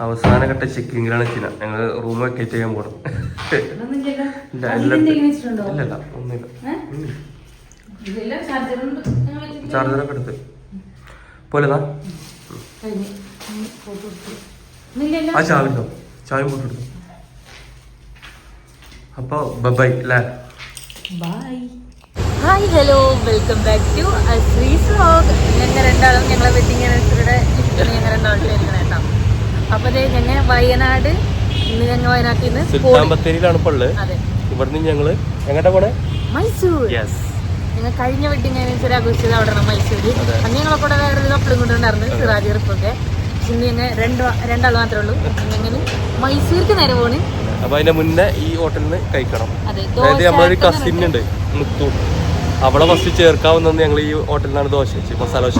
അവസാന ഘട്ട ചെക്കിങ്ങിലാണ് ചിന ഞങ്ങൾ റൂം വെക്കേറ്റ് ചെയ്യാൻ പോകണം. ഇല്ല? ഒന്നുമില്ല. വെച്ചിട്ട് ചാർജറൊക്കെ എടുത്ത്. പോലെതാ. ആ ചാവിട്ടോ ചാവി പോട്ടെടുത്തു അപ്പൊ ബൈ അല്ലേ bye hi hello welcome back to Ashree's ഞങ്ങൾ രണ്ടാളും ഞങ്ങളെ വെഡിങ് ആനിവേഴ്സറിയുടെ ഗിഫ്റ്റാണ് ഞങ്ങൾ രണ്ടാളും അപ്പൊ ഞങ്ങൾ വയനാട് ഇന്ന് ഞങ്ങൾ വയനാട്ടിൽ നിന്ന് ഉള്ളത്. അതെ. ഇവിടുന്ന് ഞങ്ങൾ എങ്ങോട്ടാ പോണേ? മൈസൂർ. യെസ് ഞങ്ങൾ കഴിഞ്ഞ വെഡിങ് ആനിവേഴ്സറി ആഘോഷിച്ചത് അവിടെ മൈസൂര്. അന്ന് ഞങ്ങളെ കൂടെ വേറെ കപ്പിളും കൊണ്ടുണ്ടായിരുന്നു സിറാജ് റിപ്പൊക്കെ പക്ഷെ ഇന്ന് ഞങ്ങൾ രണ്ട് രണ്ടാൾ മാത്രമേ ഉള്ളൂ. ഞങ്ങൾ മൈസൂർക്ക് നേരെ പോണ്. അപ്പൊ അതിന്റെ മുന്നേ ഈ ഹോട്ടലിൽ നിന്ന് കഴിക്കണം. അതെ അതായത് നമ്മളൊരു കസിൻ ഉണ്ട് മുത്തു. അവളെ ഫസ്റ്റ് ചേർക്കാവുന്ന ഞങ്ങൾ ഈ ഹോട്ടലിൽ നിന്നാണ് ദോശ വെച്ച് മസാല ദോശ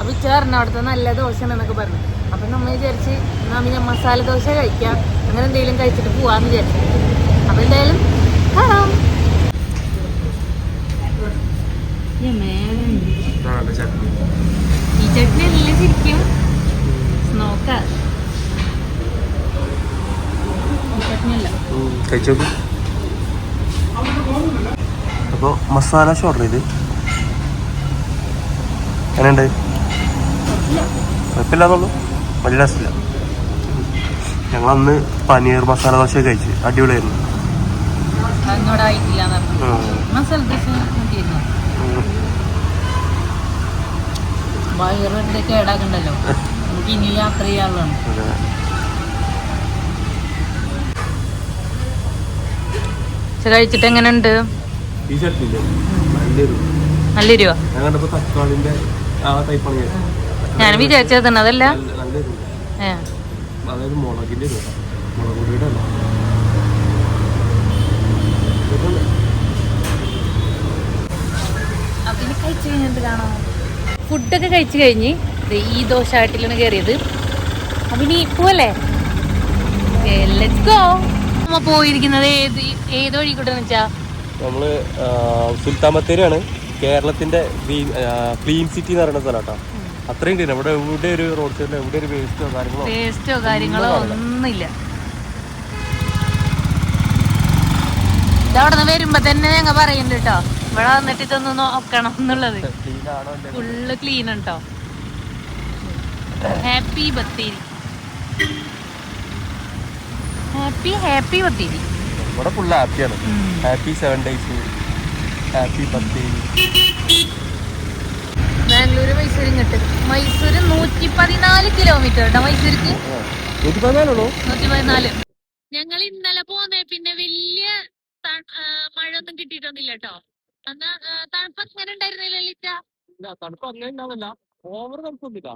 അപ്പൊ ചേർന്ന അവിടുത്തെ നല്ല ദോശ എന്നൊക്കെ പറഞ്ഞു. അപ്പൊ നമ്മൾ വിചാരിച്ച് എന്നാൽ പിന്നെ മസാല ദോശ കഴിക്കാം. അങ്ങനെ എന്തെങ്കിലും കഴിച്ചിട്ട് പോവാന്ന് വിചാരിച്ചു. അപ്പം എന്തായാലും കാണാം. ഈ ചട്നി. എല്ലാം ശരിക്കും നോക്കാം ഈ ചട്നി അല്ല കഴിച്ചു അപ്പോൾ മസാല ഓർഡർ ചെയ്ത് എങ്ങനെയുണ്ട്? കുഴപ്പമില്ലാന്നുള്ളൂ. വലിയ രസമില്ല ഞങ്ങൾ അന്ന് പനീർ മസാല ദോശ കഴിച്ച്. അടിപൊളിയായിരുന്നു. വയറിന്റെ കേടാക്കണ്ടല്ലോ നമുക്ക് ഇനി യാത്ര ചെയ്യാനുള്ളതാണ്. കഴിച്ചിട്ട് എങ്ങനെയുണ്ട്? നല്ല രൂപ. ഞാൻ വിചാരിച്ചത് അതല്ല? നല്ലൊരു അതായത് മുളകിന്റെ ഒരു മുളക് പൊടിയുടെ അല്ല ഫുഡൊക്കെ കഴിച്ചു കഴിഞ്ഞ് ഈ ഈ ദോശാട്ടിലാണ് കയറിയത് അപ്പൊ ഇനി പോവല്ലേ? ലെറ്റ്സ് ഗോ നമ്മ പോയിരിക്കുന്നത് ഏത് ഏത് വഴി കൂടെ വെച്ചാ? നമ്മൾ സുൽത്താൻ ബത്തേരിയാണ്. കേരളത്തിന്റെ ക്ലീൻ സിറ്റി എന്ന് പറയുന്ന സ്ഥലം കേട്ടോ. അത്രയും ക്ലീൻ ഇവിടെ എവിടെ ഒരു റോഡ് സൈഡിൽ എവിടെ ഒരു വേസ്റ്റോ കാര്യങ്ങളോ? വേസ്റ്റോ കാര്യങ്ങളോ ഒന്നുമില്ല. ഇതവിടെ നിന്ന് വരുമ്പോ തന്നെ ഞങ്ങ പറയുന്നുണ്ട് കേട്ടോ ഇവിടെ വന്നിട്ട് ഇതൊന്ന് നോക്കണം എന്നുള്ളത്. ഫുള്ള് ക്ലീൻ ഉണ്ടോ? Happy Bathery. Happy happy Bathery. ഇവിടെ ഫുള്ള് ഹാപ്പിയാണ് happy seven days happy Bathery. Bangalore Mysore ഇങ്ങോട്ട്. മൈസൂര് നൂറ്റി പതിനാല് കിലോമീറ്റർ കേട്ടോ മൈസൂർക്ക് നൂറ്റി പതിനാല് ഞങ്ങൾ ഇന്നലെ പോന്നേ പിന്നെ വലിയ മഴ ഒന്നും കിട്ടിയിട്ടൊന്നുമില്ല കേട്ടോ എന്നാ തണുപ്പ് അങ്ങനെ ഉണ്ടായിരുന്നില്ല ലിറ്റ? തണുപ്പ് അങ്ങനെ ഉണ്ടാവില്ല ഓവർ തണുപ്പൊന്നുമില്ല.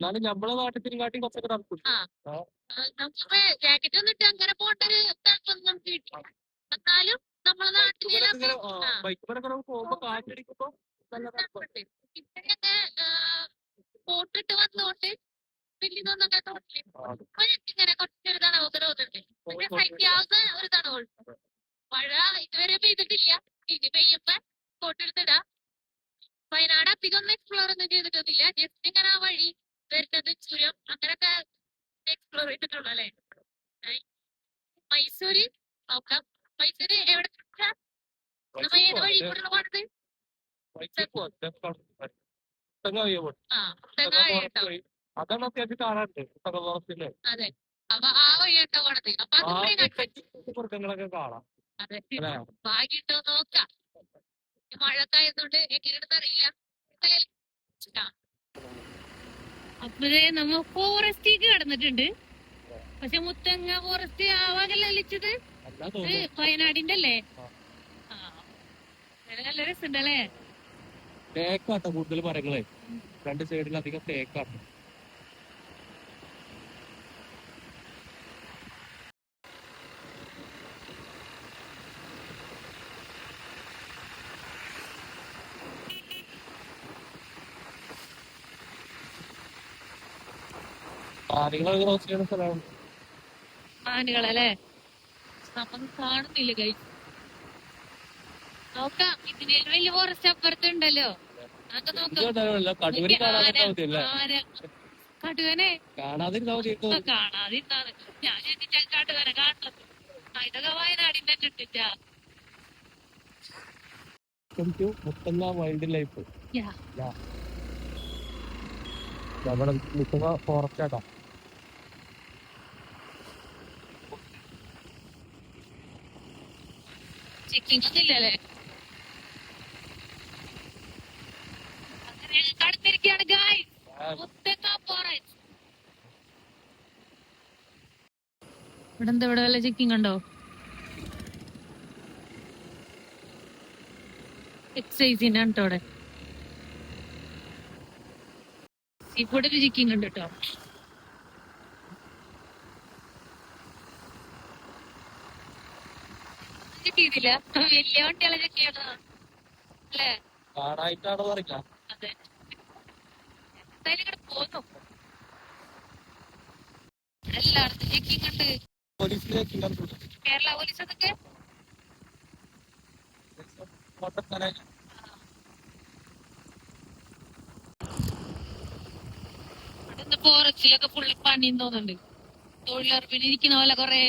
എന്നാലും നമ്മളെ നാട്ടിൽ കാട്ടി. കുറച്ചൊക്കെ തണുപ്പ്. നമുക്ക് ജാക്കറ്റ് ഒന്നും ഇട്ട് അങ്ങനെ പോകേണ്ട ഒരു തണുപ്പൊന്നും നമുക്ക് കിട്ടില്ല എന്നാലും നമ്മളെ നാട്ടിലെ. ബൈക്ക് പോകുമ്പോ കാറ്റടിക്കുമ്പോ കോട്ടിട്ട് വന്നോണ്ട് വലിയ ഇതൊന്നും അങ്ങനെ തോന്നില്ല ആ, ഇപ്പൊ ഞങ്ങൾക്ക് ഇങ്ങനെ കുറച്ചൊരു തണവൊക്കെ തോന്നുന്നുണ്ട് പക്ഷെ സഹിക്കാവുന്ന ഒരു തണവുള്ളൂ മഴ ഇതുവരെ പെയ്തിട്ടില്ല. ഇനി പെയ്യുമ്പോ കോട്ടെടുത്തിടാം വയനാട് അധികം ഒന്നും എക്സ്പ്ലോർ ഒന്നും ചെയ്തിട്ടൊന്നുമില്ല. ജസ്റ്റ് ഇങ്ങനെ ആ വഴി വരുന്നത് ചുരം അങ്ങനൊക്കെ എക്സ്പ്ലോർ ചെയ്തിട്ടുള്ളൂ അല്ലേ? മൈസൂര് നോക്കാം. മൈസൂര് എവിടെ ചെന്നാ? നമ്മ ഏത് വഴി കൂടെ പോണത്? അതാണ് അത്യാവശ്യം കാണാറുണ്ട്. കണ്ടു മൃഗങ്ങളൊക്കെ കാണാം. ഭാഗ്യട്ടോ നോക്കാം. മഴക്കായതുകൊണ്ട്. അപ്പഴേ നമ്മ ഫോറസ്റ്റിക്ക് കടന്നിട്ടുണ്ട്. പക്ഷെ മുത്തങ്ങ ഫോറസ്റ്റ് ആവാകല്ല അലിച്ചത് വയനാടിന്റെ അല്ലേ നല്ല രസമുണ്ടല്ലേ? തേക്കാട്ടോ കൂടുതൽ മരങ്ങളെ. രണ്ട് സൈഡിൽ അധികം തേക്കാട്ടോ. സ്ഥലമാണ്? ആനുകളല്ലേ? നമുക്ക് കാണുന്നില്ല കൈ നോക്കാം. വലിയ ഫോറസ്റ്റ് അപ്പുറത്തുണ്ടല്ലോ. അതൊക്കെ നോക്കാം. കടുവനെ. കാണാതിരുന്നാണ്. ഞാൻ കടുവനെ കാണുന്നത് ഇതൊക്കെ വയനാടിന്റെ കിട്ടിട്ടാ വൈൽഡ് ലൈഫ്. നമ്മുടെ മുത്തങ്ങ ഫോറസ്റ്റ് ആട്ടോ. ചെക്കിംഗ് ഒന്നും ഇല്ലല്ലേ ഞങ്ങൾ ഇവിടെ എന്താ ചെക്കിംഗ് ഉണ്ടോ എക്സൈസിന്റെ കേട്ടോ ട്ടോ ഇവിടെ സീ ഫുഡിന് ചെക്കിംഗ് ഉണ്ട് കേട്ടോ ചെക്ക് ചെയ്തില്ല. വലിയ വണ്ടികളെ ചെക്ക് അല്ലേ? കേരള പോലീസ് അതൊക്കെ ഇവിടുന്ന് ഫോറസ്റ്റിലൊക്കെ ഫുള്ള് പണിയും തോന്നുന്നുണ്ട്. തൊഴിലുറപ്പിന് ഇരിക്കുന്ന പോലെ കൊറേ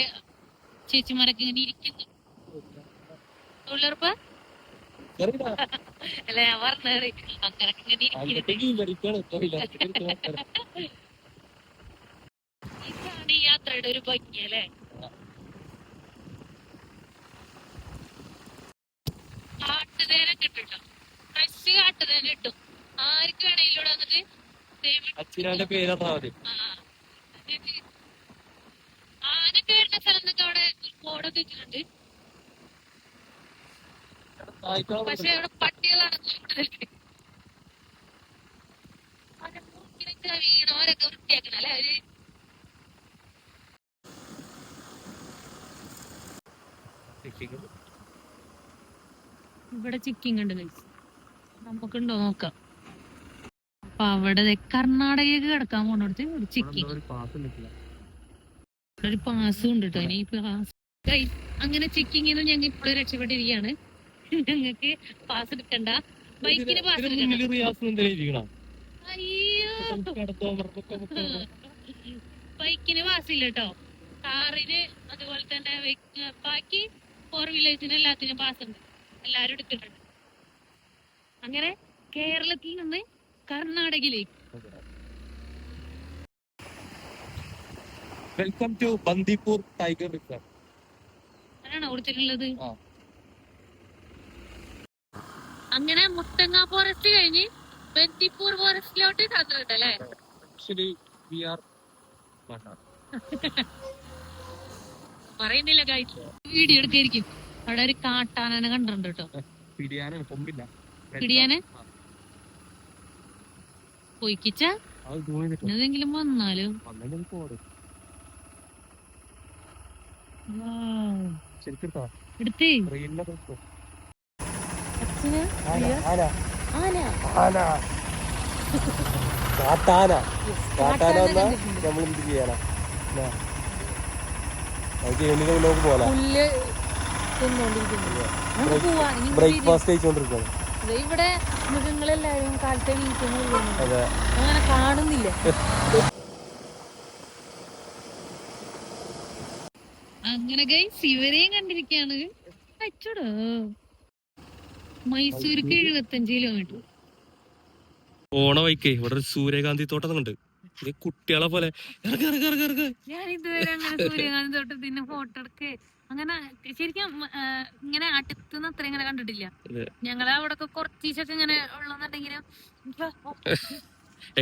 ചേച്ചിമാരൊക്കെ ഇങ്ങനെ ഇരിക്കുന്നു. തൊഴിലുറപ്പ്? അല്ല ഞാൻ പറഞ്ഞത് അങ്ങനൊക്കെ ഇങ്ങനെ ഇതാണ് ഈ യാത്രയുടെ ഒരു ഭംഗി അല്ലേ? കാട്ടുതേനെ കിട്ടും ഫ്രഷ് കാട്ടുതേനെ കിട്ടും ആർക്ക് വേണമെങ്കിലും ഇവിടെ വന്നിട്ട് അച്ഛനാന്റെ പേര് പറഞ്ഞാൽ മതി ആനൊക്കെ വരുന്ന സ്ഥലം എന്നൊക്കെ അവിടെ ബോർഡൊക്കെ വെച്ചിട്ടുണ്ട്. പക്ഷെ അവിടെ പട്ടികളാണ് കൂടുതൽ അവരെ മൂക്കിലൊക്കെ വീണവരൊക്കെ വൃത്തിയാക്കണം അല്ലെ അവർ? ഇവിടെ ചിക്കിങ് ഉണ്ട്. നമുക്കുണ്ടോ നോക്കാം. അപ്പൊ അവിടെ കർണാടകയ്ക്ക് കിടക്കാൻ പോണടുത്ത് ഒരു ചിക്കിങ്. ഒരു പാസ് ഉണ്ട് കേട്ടോ ഇനി പാസ് അങ്ങനെ ചെക്കിങ്ങിന് ഞങ്ങൾ ഇപ്പോഴും രക്ഷപ്പെട്ടിരിക്കുകയാണ്. ഞങ്ങൾക്ക് പാസ് എടുക്കണ്ട. ബൈക്കിന് പാസ് അയ്യോ. ബൈക്കിന് പാസ് ഇല്ല കേട്ടോ കാറിന് അതുപോലെ തന്നെ ബാക്കി ഫോർ വീലേഴ്സിന് എല്ലാത്തിനും പാസ് ഉണ്ട്. എല്ലാരും എടുത്തിട്ടുണ്ട്. അങ്ങനെ കേരളത്തിൽ നിന്ന് കർണാടകയിലേക്ക്. Welcome to Bandipur tiger reserve അതാണോ കൊടുത്തിട്ടുള്ളത്. അങ്ങനെ മുത്തങ്ങ ഫോറസ്റ്റ് കഴിഞ്ഞ് ബന്ദിപ്പൂർ ഫോറസ്റ്റിലോട്ട് യാത്ര അല്ലേ ആക്ച്വലി വി ആർ പറയുന്നില്ല ഗൈസ് വീഡിയോ എടുക്കായിരിക്കും. അവിടെ ഒരു കാട്ടാനനെ കണ്ടിട്ടുണ്ട് കേട്ടോ. കൊമ്പില്ല. പിടിയാന്? പോയിക്കിച്ച? ഏതെങ്കിലും വന്നാലും? എടുത്തേ? കാട്ടാന. കാട്ടാന കാട്ടാന വന്നാ കണ്ടിട്ടുണ്ട്. നമ്മൾ എന്ത് നമുക്ക് പോലാ. ബ്രേക്ക്ഫാസ്റ്റ് കഴിച്ചോണ്ടിരിക്കുകയാണ് ഇവിടെ മൃഗങ്ങളെല്ലാരും കാലത്തെ അങ്ങനെ കാണുന്നില്ല. അങ്ങനെ ഗൈസ് ഇവരെയും കണ്ടിരിക്കാണ്. അച്ചടോ. മൈസൂർക്ക് എഴുപത്തഞ്ച് കിലോമീറ്റർ ഓണ വൈക്കേ ഇവിടെ ഒരു സൂര്യകാന്തി തോട്ടം ഉണ്ട്. ഇത് കുട്ടികളെ പോലെ. ഇറങ്ങ ഇറങ്ങ ഇറങ്ങ ഇറങ്ങ ഞാൻ ഇതുവരെ അങ്ങനെ സൂര്യകാന്തി തോട്ടത്തിന്റെ ഫോട്ടോ എടുക്ക്. അങ്ങനെ ശരിക്കും ഇങ്ങനെ അടുത്തുനിന്ന് അത്ര ഇങ്ങനെ കണ്ടിട്ടില്ല. ഞങ്ങളെ അവിടെ ഒക്കെ കുറച്ചീശൊക്കെ ഇങ്ങനെ ഉള്ളെന്നുണ്ടെങ്കിലും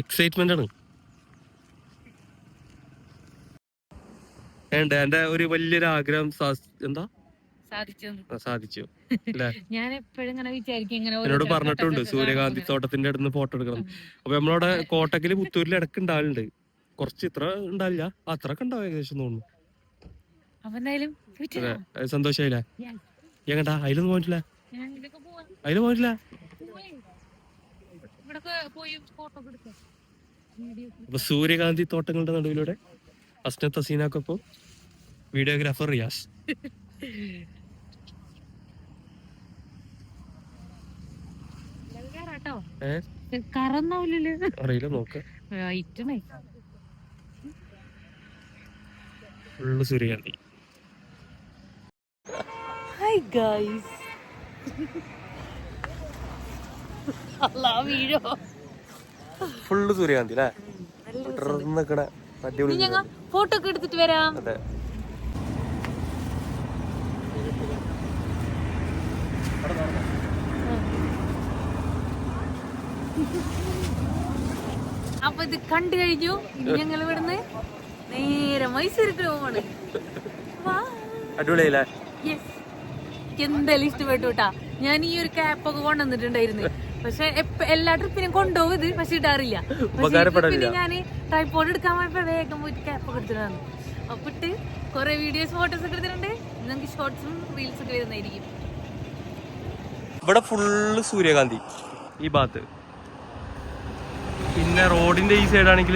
എക്സൈറ്റ്മെന്റ് ആണ്. എന്റെ ഒരു വലിയൊരു ആഗ്രഹം എന്താ? സാധിച്ചു. ഞാൻ എപ്പോഴും ഇങ്ങനെ വിചാരിക്കും എന്നോട് പറഞ്ഞിട്ടുണ്ട് സൂര്യകാന്തി. തോട്ടത്തിന്റെ അടുത്ത് ഫോട്ടോ എടുക്കണം. അപ്പൊ നമ്മളവിടെ കോട്ടക്കിൽ പുത്തൂരിൽ ഇടയ്ക്ക് ഉണ്ടാവലുണ്ട് കുറച്ച് ഇത്ര ഉണ്ടാവില്ല. അത്രയ്ക്ക് ഉണ്ടാവും ഏകദേശം തോന്നുന്നു. സന്തോഷായില്ലേ. എങ്ങട്ടാ? അതിലൊന്നും പോയിട്ടില്ല. അതിൽ പോയിട്ടില്ല? അപ്പൊ സൂര്യകാന്തി തോട്ടങ്ങളുടെ നടുവിലൂടെ അസ്നത്ത് ഹസീനക്കൊപ്പം വീഡിയോഗ്രാഫർ റിയാസ്. കേട്ടോ. കറന്നാവില്ലല്ലോ. അറിയില്ല നോക്ക. വൈറ്റണേ ഫുള്ള് സൂര്യകാന്തി ഹായ് ഗൈസ് ഫുള്ള് സൂര്യകാന്തി അല്ലേ? ഫോട്ടോ ഒക്കെ എടുത്തിട്ട് വരാം. അതെ. അപ്പൊ ഇത് കണ്ടു കഴിഞ്ഞു. ഇനി ഞങ്ങൾ ഇവിടുന്ന് നേരെ മൈസൂർക്ക് പോവാണ്. എന്തായാലും ഇഷ്ടപ്പെട്ടു കേട്ടാ ഞാൻ ഈ ഒരു ക്യാപ്പ് ഒക്കെ കൊണ്ടുവന്നിട്ടുണ്ടായിരുന്നു. പക്ഷെ എല്ലാ ട്രിപ്പിനും കൊണ്ടുപോകും ഇത്. പക്ഷെ ഇടാറില്ല. പിന്നെ ഞാൻ ട്രൈപ്പോഡ് എടുക്കാൻ പോയപ്പോ വേഗം പോയിട്ട് ക്യാപ്പ് ഒക്കെ എടുത്തിട്ടാണ് അപ്പൊ ഇട്ട് കുറെ വീഡിയോസ് ഫോട്ടോസ് ഒക്കെ എടുത്തിട്ടുണ്ട്. നമുക്ക് ഷോർട്സും റീൽസ് ഒക്കെ വരുന്നതായിരിക്കും. ഇവിടെ ഫുള്ള് സൂര്യകാന്തി ഈ ഭാഗത്ത്. പിന്നെ റോഡിന്റെ ഈ സൈഡ് ആണെങ്കിൽ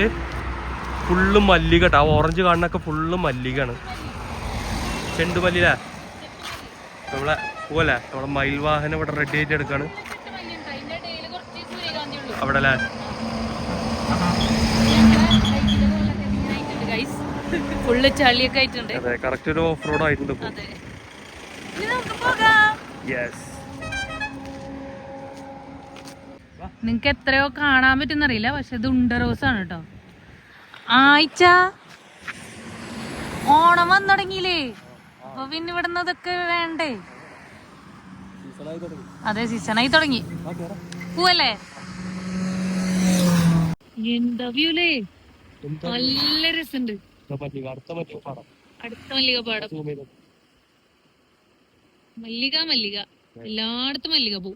ഫുള്ള് മല്ലിക കേട്ടോ ആ ഓറഞ്ച് കാണുന്നൊക്കെ ഫുള്ള് മല്ലികയാണ്. ചെണ്ടുമല്ലില നമ്മളെ പോവല്ലേ? നമ്മളെ മയിൽ വാഹനം ഇവിടെ റെഡി ആയിട്ട് എടുക്കാണ്. അവിടെ അല്ലേ ഫുള്ള് ചളിയൊക്കെ ആയിട്ടുണ്ട്. അതെ കറക്റ്റ് ഒരു ഓഫ് റോഡ് ആയിട്ടുണ്ട് യെസ് നിങ്ങക്ക് എത്രയോ കാണാൻ പറ്റുന്നറിയില്ല പക്ഷെ ഇത് ഉണ്ട റോസ് ആണ് കേട്ടോ ആഴ്ച ഓണം വന്നു തുടങ്ങിയില്ലേ? അപ്പൊ പിന്നെ ഇവിടുന്ന് ഇതൊക്കെ വേണ്ടേ? അതെ സീസണായി തുടങ്ങി. പോവല്ലേ? എന്താ വ്യൂലേ? നല്ല രസമുണ്ട് അടുത്ത മല്ലിക പാടം. മല്ലിക മല്ലിക. എല്ലായിടത്തും മല്ലിക പൂ.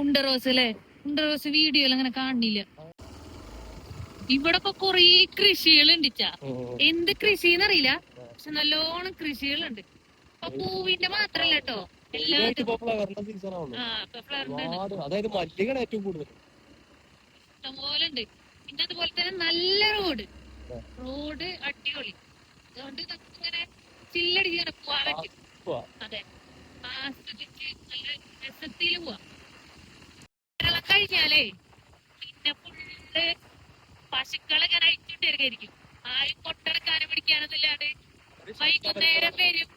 ഉണ്ട റോസ് അല്ലേ? ഉണ്ട റോസ് വീഡിയോയിൽ അങ്ങനെ കാണില്ല. ഇവിടെ ഇപ്പൊ കൊറേ കൃഷികളുണ്ട് എന്ത് കൃഷിന്നറിയില്ല? പക്ഷെ നല്ലോണം കൃഷികളുണ്ട്. ഇപ്പൊ പൂവിന്റെ മാത്രല്ല കേട്ടോ അതായത് മല്ലികയാണ് ഏറ്റവും കൂടുതൽ ഇഷ്ടംപോലെ ഉണ്ട് പിന്നെ അതുപോലെ തന്നെ നല്ല റോഡ്. റോഡ് അടിപൊളി. അതുകൊണ്ട് നമുക്ക് ഇങ്ങനെ ചില്ലടിച്ച് ഇങ്ങനെ പോവാൻ പറ്റും. അതെ. ആസ്വദിച്ച് നല്ല രസത്തിൽ പോവാം. കേരളം കഴിഞ്ഞാലേ പിന്നെ ഫുള്ള് പശുക്കളെ ഇങ്ങനെ അഴിച്ചിട്ടിരിക്കും ആരും കൊട്ടെടുക്കാനും പിടിക്കാനൊന്നുമില്ലാണ്ട് വൈകുന്നേരം വരും.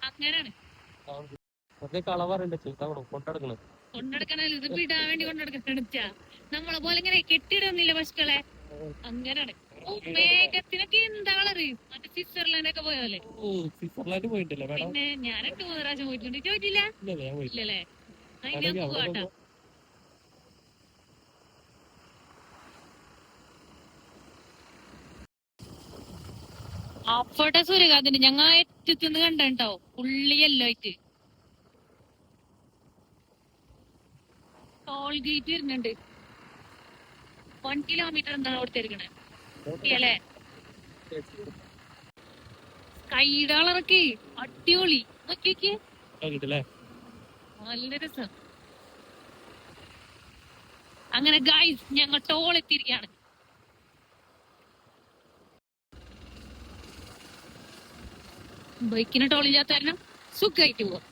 അങ്ങനാണ് കൊണ്ടെടുക്കണം ഇത് ഇടാൻ വേണ്ടി കൊണ്ടെടുക്കണിച്ചാ നമ്മളെ പോലെ ഇങ്ങനെ കെട്ടിടുന്നില്ല പശുക്കളെ. അങ്ങനാണ് മേഘത്തിനൊക്കെ എന്താ കളറ് മറ്റേ സ്വിറ്റ്സർലാൻഡ് ഒക്കെ മേഡം പിന്നെ ഞാൻ രണ്ടു മൂന്ന് പ്രാവശ്യം പോയിട്ടുണ്ട്. ചോദിച്ചില്ല? ഇല്ല ഇല്ലല്ലേ? അപ്പോട്ടെ സൂര്യകാന്തിന് ഞങ്ങ എത്തിന്ന് കണ്ടോ പുള്ളിയല്ലോ ആയിട്ട്. ടോൾ ഗേറ്റ് വരുന്നുണ്ട്. വൺ കിലോമീറ്റർ എന്താണ് കൊടുത്തിരിക്കണേ അല്ലേ? സ്കൈഡ് കളറൊക്കെ അടിപൊളി. നോക്കിയൊക്കെ. നല്ല രസം അങ്ങനെ ഗൈസ് ഞങ്ങൾ ടോൾ എത്തിയിരിക്കുകയാണ്. ബൈക്കിന് ടോൾ ഇല്ലാത്ത കാരണം സുഖമായിട്ട് പോവാം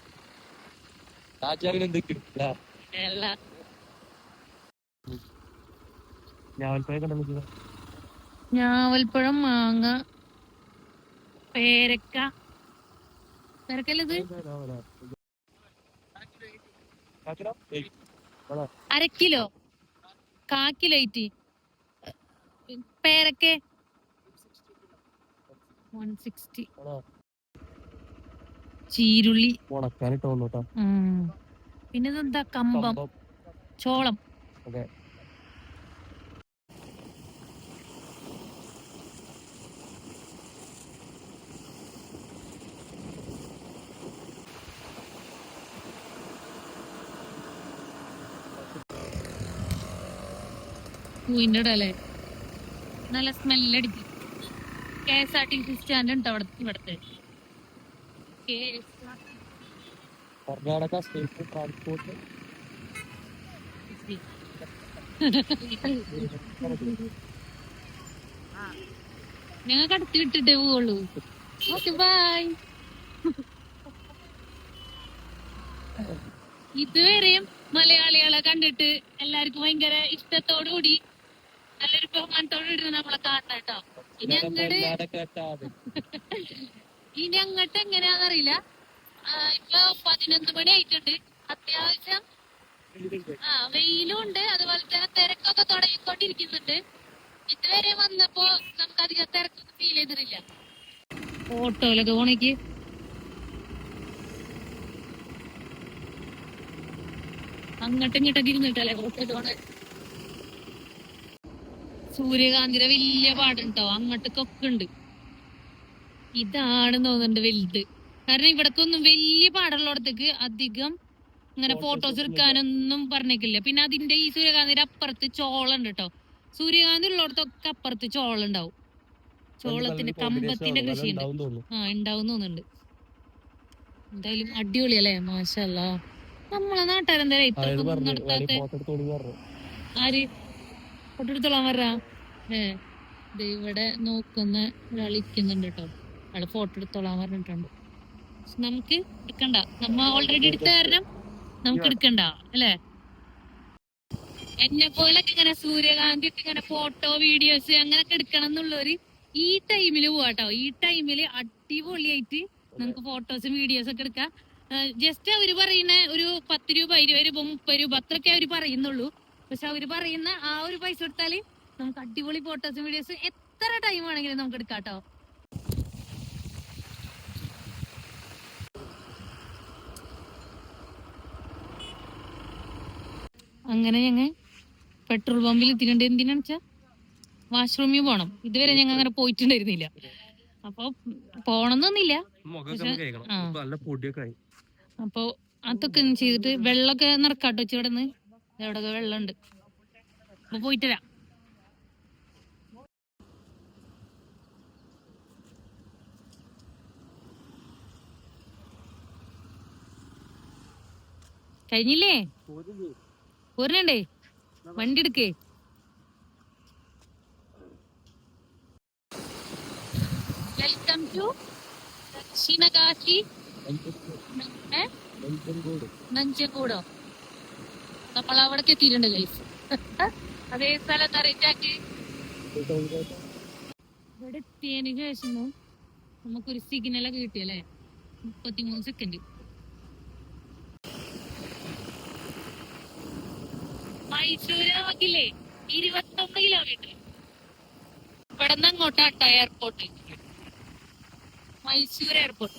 ഞാവൽപ്പഴം മാങ്ങ പേരക്ക. പേരക്കല്ലത് അര കിലോ. കാ കിലോ ആയിട്ട്. പേരക്ക? വൺ സിക്സ്റ്റി ചീരുള്ളി. പിന്നെ കമ്പം? ചോളം. അതെ പൂവിന്റെ ഇടല്ലേ നല്ല സ്മെല്ലടിക്കും. K S R T C stand ഉണ്ട് അവിടെ ഇവിടുത്തെ. Karnataka state transport. ഞങ്ങൾക്ക് അടുത്ത് വിട്ടിട്ടേ പോവുള്ളൂ. Okay bye. ഇതുവരെയും മലയാളികളെ കണ്ടിട്ട് എല്ലാവർക്കും ഭയങ്കര ഇഷ്ടത്തോടു കൂടി നല്ലൊരു ബഹുമാനത്തോടെ ഇരുന്ന് നമ്മളെ കാണണം കേട്ടോ. ഇനി അങ്ങോട്ട് ഇനി അങ്ങോട്ട് എങ്ങനെയാന്നറിയില്ല ഇപ്പൊ പതിനൊന്ന് മണി ആയിട്ടുണ്ട്. അത്യാവശ്യം ആ വെയിലും ഉണ്ട് അതുപോലെ തന്നെ തിരക്കൊക്കെ തുടങ്ങിക്കൊണ്ടിരിക്കുന്നുണ്ട്. ഇതുവരെ വന്നപ്പോ നമുക്ക് അധികം തിരക്കൊന്നും ഫീൽ ചെയ്തിട്ടില്ല. ഓട്ടോയിലൊക്കെ തോണിക്ക് അങ്ങോട്ടും ഇങ്ങോട്ടൊക്കെ ഇരുന്നിട്ടല്ലേ ഓട്ടോ പോണേ സൂര്യകാന്തിയുടെ വലിയ പാടുണ്ടോ? അങ്ങോട്ടൊക്കെ ഉണ്ട് ഇതാണ് തോന്നുന്നുണ്ട് വലുത്. കാരണം ഇവിടക്കൊന്നും വലിയ പാടുള്ളിടത്തേക്ക് അധികം ഇങ്ങനെ ഫോട്ടോസ് എടുക്കാനൊന്നും പറഞ്ഞേക്കില്ല പിന്നെ അതിന്റെ ഈ സൂര്യകാന്തിന്റെ അപ്പുറത്ത് ചോളുണ്ട് കേട്ടോ. സൂര്യകാന്തി ഉള്ളിടത്തൊക്കെ അപ്പുറത്ത് ചോളുണ്ടാവും. ചോളത്തിന്റെ കമ്പത്തിന്റെ കൃഷി ഉണ്ട് ആ ഉണ്ടാവും തോന്നുന്നുണ്ട്. എന്തായാലും അടിപൊളിയല്ലേ? മാഷല്ല നമ്മളെ നാട്ടുകാരെന്തായാലും ഇപ്പൊ നടത്താത്ത ആര്? ഫോട്ടോ എടുത്തോളാൻ വരാ. ഏ ഇവിടെ നോക്കുന്ന ഒരാൾ ഇരിക്കുന്നുണ്ട് കേട്ടോ. അയാൾ ഫോട്ടോ എടുത്തോളാൻ പറഞ്ഞിട്ടുണ്ട്. നമുക്ക് എടുക്കണ്ട. നമ്മ ഓൾറെഡി എടുത്ത കാരണം നമുക്ക് എടുക്കണ്ട അല്ലേ? എന്നെ പോലെ ഇങ്ങനെ സൂര്യകാന്തി ഒക്കെ ഇങ്ങനെ ഫോട്ടോ വീഡിയോസ് അങ്ങനൊക്കെ എടുക്കണം എന്നുള്ളവര് ഈ ടൈമിൽ പോവാട്ടോ. ഈ ടൈമിൽ അടിപൊളിയായിട്ട് നമുക്ക് ഫോട്ടോസും വീഡിയോസ് ഒക്കെ എടുക്കാം. ജസ്റ്റ് അവർ പറയുന്ന ഒരു പത്ത് രൂപ ഇരുപത് രൂപ മുപ്പത് രൂപ അത്രയൊക്കെ അവർ പറയുന്നുള്ളൂ. പക്ഷെ അവർ പറയുന്ന ആ ഒരു പൈസ കൊടുത്താൽ നമുക്ക് അടിപൊളി ഫോട്ടോസും വീഡിയോസും എത്ര ടൈം ആണെങ്കിലും നമുക്ക് എടുക്കാം കേട്ടോ അങ്ങനെ ഞങ്ങൾ പെട്രോൾ പമ്പിൽ എത്തിക്കണ്ട് എന്തിനാന്ന് വെച്ചാ? വാഷ്റൂമിൽ പോണം. ഇതുവരെ ഞങ്ങൾ അങ്ങനെ പോയിട്ടുണ്ടായിരുന്നില്ല. അപ്പൊ പോണമെന്നൊന്നില്ല ആ. നല്ല പൊടിയൊക്കെ ആയി. അപ്പൊ അതൊക്കെ ചെയ്തിട്ട് വെള്ളമൊക്കെ നിറക്കാട്ടോ വെച്ച് ഇവിടെ നിന്ന് എവിടെയൊക്കെ വെള്ളമുണ്ട്. അപ്പൊ പോയിട്ട് വരാം. കഴിഞ്ഞില്ലേ? പോരണേ വണ്ടി എടുക്കേ. വെൽക്കം ടു ദക്ഷിണകാശി നഞ്ചൻകൂടോ നമ്മൾ അവിടേക്ക് എത്തിയിട്ടുണ്ട് ലൈഫ് അതേ സ്ഥലത്ത് അറിയിച്ചാക്കി ഇവിടെ എത്തിയതിന് ശേഷം നമുക്കൊരു സിഗ്നലൊക്കെ കിട്ടിയല്ലേ മുപ്പത്തിമൂന്ന് സെക്കൻഡ് മൈസൂര് നമുക്കില്ലേ ഇരുപത്തൊന്ന് കിലോമീറ്റർ ഇവിടെ നിന്ന് അങ്ങോട്ടാട്ടോ എയർപോർട്ട് മൈസൂർ എയർപോർട്ട്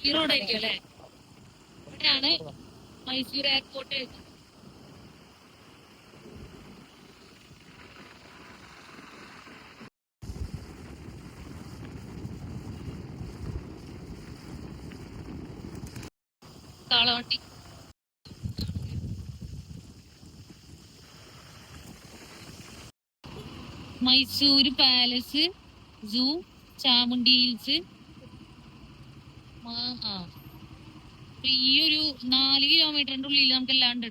ഈ റോഡായിരിക്കും അല്ലേ? ഇവിടെയാണ് മൈസൂർ എയർപോർട്ട്. കാളവണ്ടി Mysore palace zoo Chamundi hills ആ ഈ ഒരു നാല് കിലോമീറ്ററിന്റെ ഉള്ളിൽ നമുക്ക് എല്ലാം ഉണ്ട്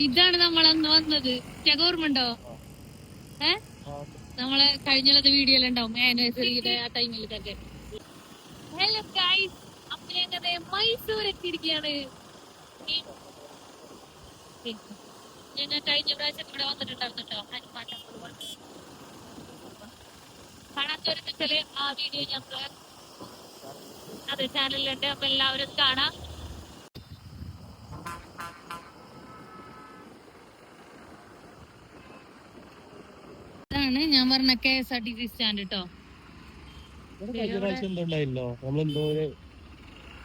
ഇതാണ് നമ്മൾ അന്ന് വന്നത്. ചക ഓർമ്മണ്ടോ ഏ? നമ്മളെ കഴിഞ്ഞ വീഡിയോ ഉണ്ടാവും. ആനിവേഴ്സറിയുടെ ആ ടൈമിലൊക്കെ ഹലോ ഗൈസ് അപ്പൊ ഞങ്ങളുടെ മൈസൂർ എത്തിയിരിക്കുകയാണ് ഞങ്ങൾ കഴിഞ്ഞ പ്രാവശ്യം ഇവിടെ വന്നിട്ടുണ്ടായിരുന്നു കേട്ടോ ഹനുമാൻ കാണാത്തവരെന്ന് ആ വീഡിയോ ഞങ്ങൾ അതെ ചാനലിലുണ്ട് അപ്പൊ എല്ലാവരും കാണാം. ഇതാണ് ഞാൻ പറഞ്ഞ K S R T C stand കേട്ടോ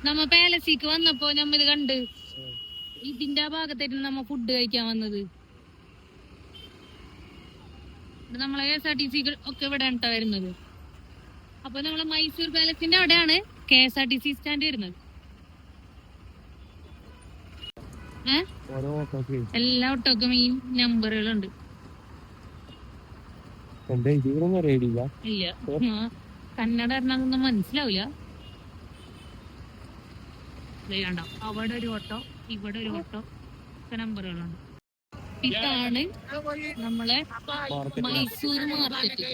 നമ്മ പാലസിക്ക് വന്നപ്പോ നമ്മ ഇത് കണ്ട്. ഇതിന്റെ ആ ഭാഗത്തായിരുന്നു നമ്മ ഫുഡ് കഴിക്കാൻ വന്നത്. നമ്മളെ K S R T C ഒക്കെ ഇവിടെ കേട്ടോ വരുന്നത്. അപ്പൊ നമ്മളെ മൈസൂർ പാലസിന്റെ അവിടെയാണ് K S R T C stand വരുന്നത്. എല്ലാ ഓട്ടോക്കും ഈ നമ്പറുകളുണ്ട്. ഇല്ല. കന്നഡ പറഞ്ഞതൊന്നും മനസ്സിലാവില്ല കണ്ടോ അവിടെ ഒരു ഓട്ടോ ഇവിടെ ഒരു ഓട്ടോ ഒക്കെ നമ്പറുകളുണ്ട്. ഇതാണ് നമ്മളെ മൈസൂർ മാർക്കറ്റ്.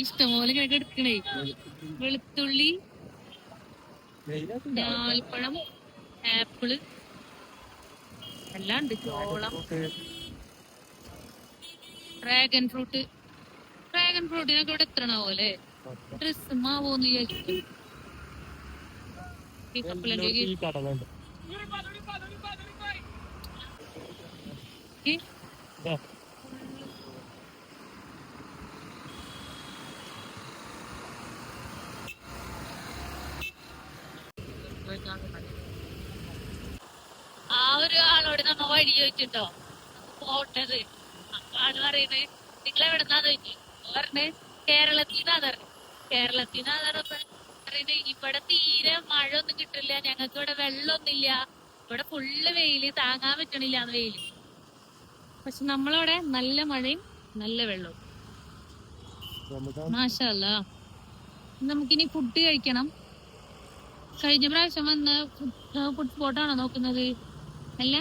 ഇഷ്ടംപോലെ ഇങ്ങനെ എടുക്കണേ വെളുത്തുള്ളി ഞാൽപ്പഴം ആപ്പിൾ. എല്ലാം ഉണ്ട്. ചോളം. Dragon fruit. ഡ്രാഗൺ ഫ്രൂട്ടിനൊക്കെ ഇവിടെ എത്ര പോലെ ഡ്രസ് മാവോന്ന് വിചാരിച്ചു ഈ കപ്പലണ്ടി ഈ കടലുണ്ട് ഈ ആ ഒരു ആളോട് നമ്മ വഴി ചോദിച്ചിട്ടോ? പോട്ടത്. അപ്പൊ ആൾ പറയുന്നത് നിങ്ങൾ എവിടെന്നാന്ന് ചോദിച്ചു പറഞ്ഞ് കേരളത്തിൽ നിന്നാ പറഞ്ഞു. കേരളത്തിൽ നിന്നാ പറയുന്നത് ഇവിടെ തീരെ മഴ ഒന്നും കിട്ടില്ല. ഞങ്ങൾക്ക് ഇവിടെ വെള്ളമൊന്നുമില്ല. ഇവിടെ ഫുള്ള് വെയിൽ. താങ്ങാൻ പറ്റണില്ല വെയിൽ. പക്ഷെ നമ്മളവിടെ നല്ല മഴയും നല്ല വെള്ളവും. മാഷല്ല നമുക്കിനി ഫുഡ് കഴിക്കണം. കഴിഞ്ഞ പ്രാവശ്യം വന്ന ഫുഡ് സ്പോട്ടാണോ നോക്കുന്നത്? അല്ല?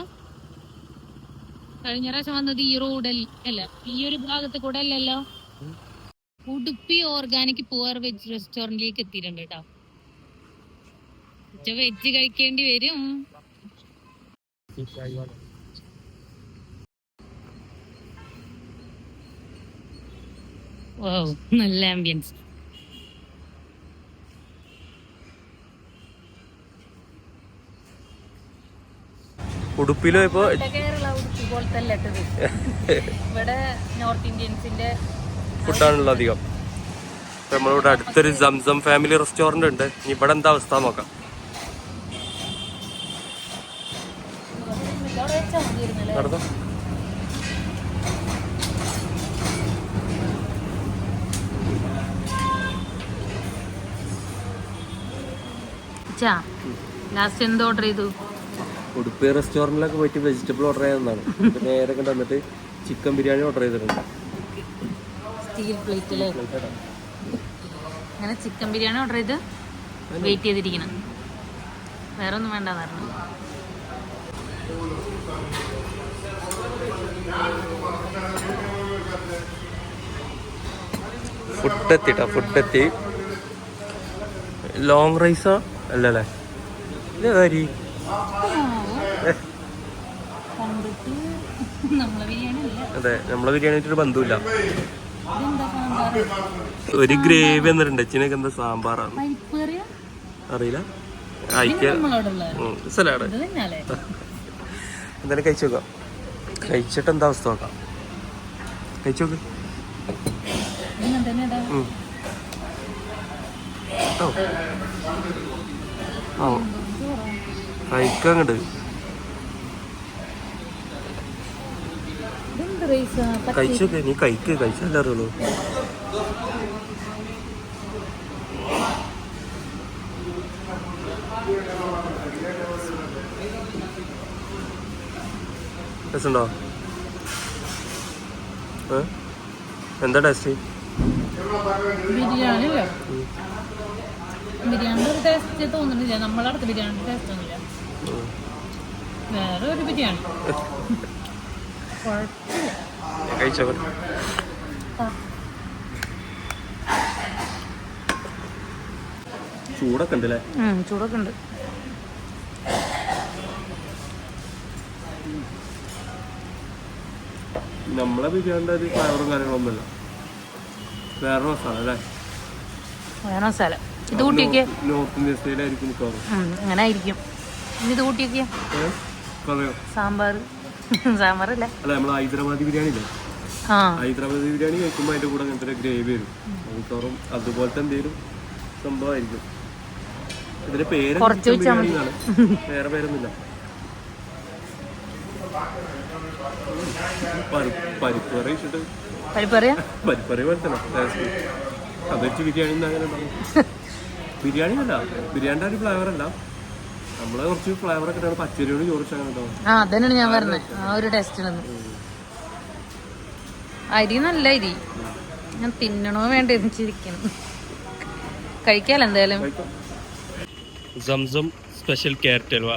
കഴിഞ്ഞ പ്രാവശ്യം വന്നത് ഈ റോഡൽ അല്ല ഈ ഒരു ഭാഗത്ത് കൂടെ അല്ലല്ലോ. ഉടുപ്പി ഓർഗാനിക് പൂവർ വെജ് റെസ്റ്റോറന്റിലേക്ക് എത്തിയിട്ടുണ്ട് കേട്ടോ. വെജ് കഴിക്കേണ്ടി വരും. നല്ല ആംബിയൻസ് ഉടുപ്പിലോ ഇപ്പൊ ഇവിടെ നോർത്ത് ഇന്ത്യൻസിന്റെ ഫുഡാണുള്ളത് അധികം. നമ്മളിവിടെ അടുത്തൊരു സംസം ഫാമിലി റെസ്റ്റോറന്റ് ഉണ്ട്. ഇനി ഇവിടെ എന്താ അവസ്ഥ നോക്കാം. നടന്നോ? ലാസ്റ്റ് എന്ത് ഓർഡർ ചെയ്തു? ഉടുപ്പി റെസ്റ്റോറന്റിലൊക്കെ പോയിട്ട് വെജിറ്റബിൾ ഓർഡർ ചെയ്യാവുന്നതാണ്. നേരെ കണ്ട് വന്നിട്ട് ചിക്കൻ ബിരിയാണി ഓർഡർ ചെയ്തിട്ടുണ്ട്. സ്റ്റീൽ പ്ലേറ്റിൽ അങ്ങനെ ചിക്കൻ ബിരിയാണി ഓർഡർ ചെയ്ത് വെയിറ്റ് ചെയ്തിരിക്കണം. വേറെ ഒന്നും വേണ്ട പറഞ്ഞു ഫുഡ് ഫുഡെത്തി ലോങ് റൈസാ അല്ലല്ലേ? ഇത് അരി കണ്ടിട്ട് നമ്മളെ ബിരിയാണി അല്ല അതെ നമ്മളെ ബിരിയാണി ഒരു ബന്ധമില്ല ഒരു ഗ്രേവി എന്നിട്ടുണ്ട് അച്ഛനൊക്കെ എന്താ സാമ്പാറാണ് അറിയില്ല. സലാഡ്. എന്തായാലും കഴിച്ചു നോക്കാം. കഴിച്ചിട്ട് എന്താ അവസ്ഥ നോക്കാം. കഴിച്ചു നോക്ക്. ഓ ഓ കഴിക്കാൻ അങ്ങോട്ട് ഇതെന്ത് റൈസാ കഴിച്ചു നീ കഴിക്ക് കഴിച്ചല്ലേ അറിയുള്ളൂ? എന്താ ടേസ്റ്റ് ബിരിയാണി ബിരിയാണിയുടെ ഒരു ടേസ്റ്റ് തോന്നുന്നില്ല. ബിരിയാണിയുടെ ടേസ്റ്റ് ഒന്നുമില്ല. വേറെ ഒരു ബിരിയാണി. കുഴപ്പമില്ല. കഴിച്ചോ. ചൂടൊക്കെ ഉണ്ട് അല്ലേ ചൂടൊക്കെ ഉണ്ട്. നമ്മളെ ബിരിയാണി ഒരു ഫ്ലേവറും കാര്യങ്ങളൊന്നുമില്ല. വേറെ മസാല അല്ലേ? വേറെ മസാല. ഇത് കൂട്ടിയൊക്കെ? നോർത്ത് ഇന്ത്യൻ സ്റ്റൈലായിരിക്കും മിക്കവാറും അങ്ങനെ ആയിരിക്കും. ഇനി ഇത് കൂട്ടിയൊക്കെ? സാമ്പാർ. സാമ്പാറല്ലേ? അല്ല നമ്മൾ ഹൈദരാബാദി ബിരിയാണി ഇല്ലേ ഹൈദരാബാദി ബിരിയാണി കഴിക്കുമ്പോൾ അതിന്റെ കൂടെ അങ്ങനത്തെ ഒരു ഗ്രേവി വരും. മിക്കവാറും അതുപോലത്തെ എന്തെങ്കിലും സംഭവമായിരിക്കും. ഇതിന്റെ പേര് വേറെ പേരൊന്നുമില്ല. പരിപ്പ് കറി വെച്ചിട്ട്. പരിപ്പ് കറി പോലെ തന്നെ ടേസ്റ്റ് ബിരിയാണി അങ്ങനെ ബിരിയാണി അല്ല ബിരിയാണിയുടെ ഒരു ഫ്ലേവർ അല്ല. നമ്മളെ കുറച്ച് ഫ്ലേവർ ഒക്കെ പച്ചരിയോട് ചോദിച്ചാൽ അങ്ങനെ ഉണ്ടാവും. ആ അതന്നെയാണ് ഞാൻ പറഞ്ഞത്. ആ ഒരു ടേസ്റ്റ് വന്നു അരി നല്ല അരി. ഞാൻ തിന്നണോ വേണ്ട ചിരിക്കണം കഴിക്കാലോ എന്തായാലും? സംസം സ്പെഷ്യൽ ക്യാരറ്റ് ഹൽവ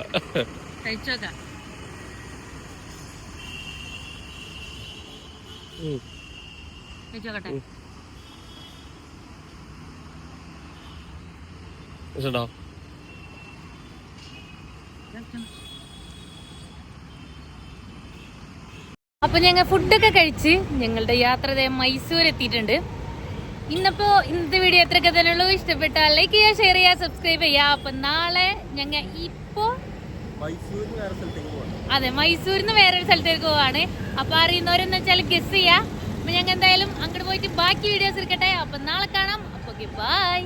കഴിച്ചോക്കാം. കഴിച്ചോക്കട്ടെ. രസമുണ്ടോ അപ്പൊ ഞങ്ങൾ ഫുഡൊക്കെ കഴിച്ച് ഞങ്ങളുടെ യാത്ര മൈസൂർ എത്തിയിട്ടുണ്ട് ഇന്നപ്പോ ഇന്നത്തെ വീഡിയോ എത്രയൊക്കെ തന്നെയുള്ളൂ ഇഷ്ടപ്പെട്ടാൽ ലൈക്ക് ചെയ്യുക ഷെയർ ചെയ്യുക സബ്സ്ക്രൈബ് ചെയ്യുക. അപ്പൊ നാളെ ഞങ്ങൾ ഇപ്പോ അതെ മൈസൂരിൽ നിന്ന് വേറൊരു സ്ഥലത്തേക്ക് പോവാണ്. അപ്പൊ അറിയുന്നവരെന്ന് വെച്ചാൽ ഗസ് ചെയ്യാ. അപ്പൊ ഞങ്ങൾ എന്തായാലും അങ്ങോട്ട് പോയിട്ട് ബാക്കി വീഡിയോസ് എടുക്കട്ടെ. അപ്പൊ നാളെ കാണാം. അപ്പൊ ബൈ